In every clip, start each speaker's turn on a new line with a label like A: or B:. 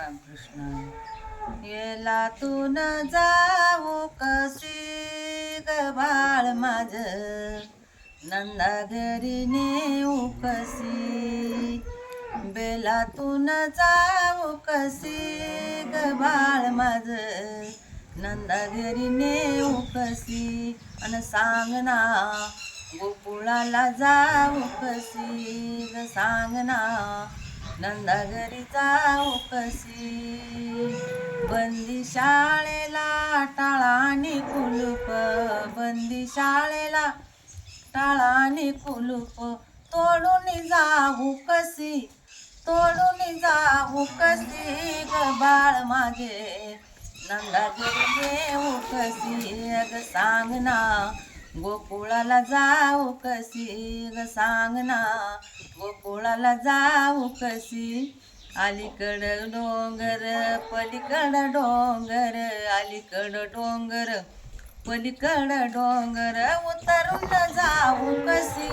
A: रामकृष्ण. येला तू न जाऊ कशी ग बाळ माझ? नंदा घरी नेऊ कशी बेलातून जाऊ कशी ग बाळ माझ? नंदा घरी नेऊ कशी अन सांग ना गोकुळाला जाऊ कशी ग? सांग ना नंदा घरी जाऊ कशी बंदी शाळेला टाळाने कुलूप. बंदी शाळेला टाळाने कुलूप. तोडून जाऊ कशी तोडून जाऊ कसी ग बाळ माझे नंदा घरी कशी अग सांग ना. गोकुळाला जाऊ कशी ग सांग ना गोकुळाला जाऊ कशी? अलीकडं डोंगर पलीकडं डोंगर अलीकडं डोंगर पलीकडं डोंगर. उतरून जाऊ कशी?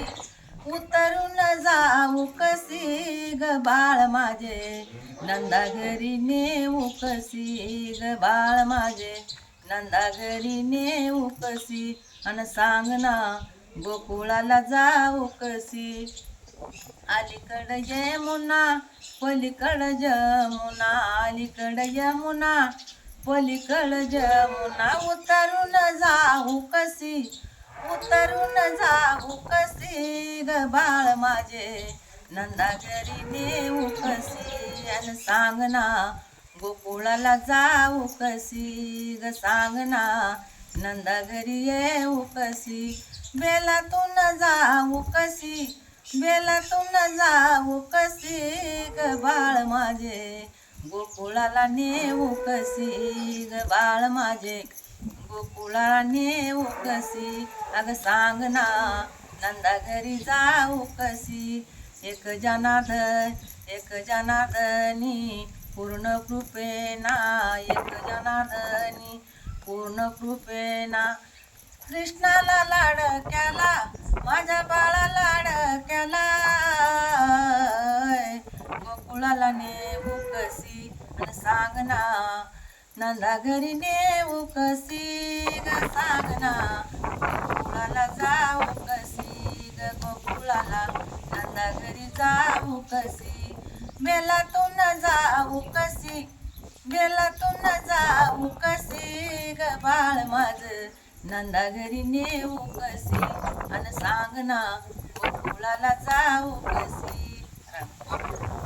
A: उतरून जाऊ कशी ग बाळ माझे? नंदा घरी नेऊ कशी ग बाळ माझे? नंदा घरी नेऊ कशी? अन सांग ना गोकुळाला जाऊ कशी? अलीकडं यमुना पलीकडं जमुना अलीकडं यमुना पलीकडं जमुना उतरून जाऊ कशी? उतरून जाऊ कशी ग बाळ माझे? नंदा घरी नेऊ कशी? अन सांग ना गोकुळाला जाऊ कशी ग सांगना? नंदा घरी येऊ कशी? बेलातून जाऊ कशी? बेलातून जाऊ कशी ग बाळ माझे? गोकुळाला नेऊ कशी ग बाळ माझे? गोकुळाला नेऊ कशी? अग सांग ना नंदा घरी जाऊ कशी? एक जनाद एक जनादनी पूर्ण कृपेना एक जनार्दनी पूर्ण कृपेना कृष्णाला लाडक्याला माझ्या बाळा लाडक्याला गोकुळाला नेऊ कशी? आणि सांग ना नंदा घरी नेऊ कशी? ग सांग ना गोकुळाला जाऊ कसी ग गोकुळाला नंदा घरी जाऊ कसी बेलातून जाऊ कशी बेलातून जाऊ कशी ग बाळ माझ नंदा घरी नेऊ कशी आणि सांग ना गोकुळाला जाऊ कशी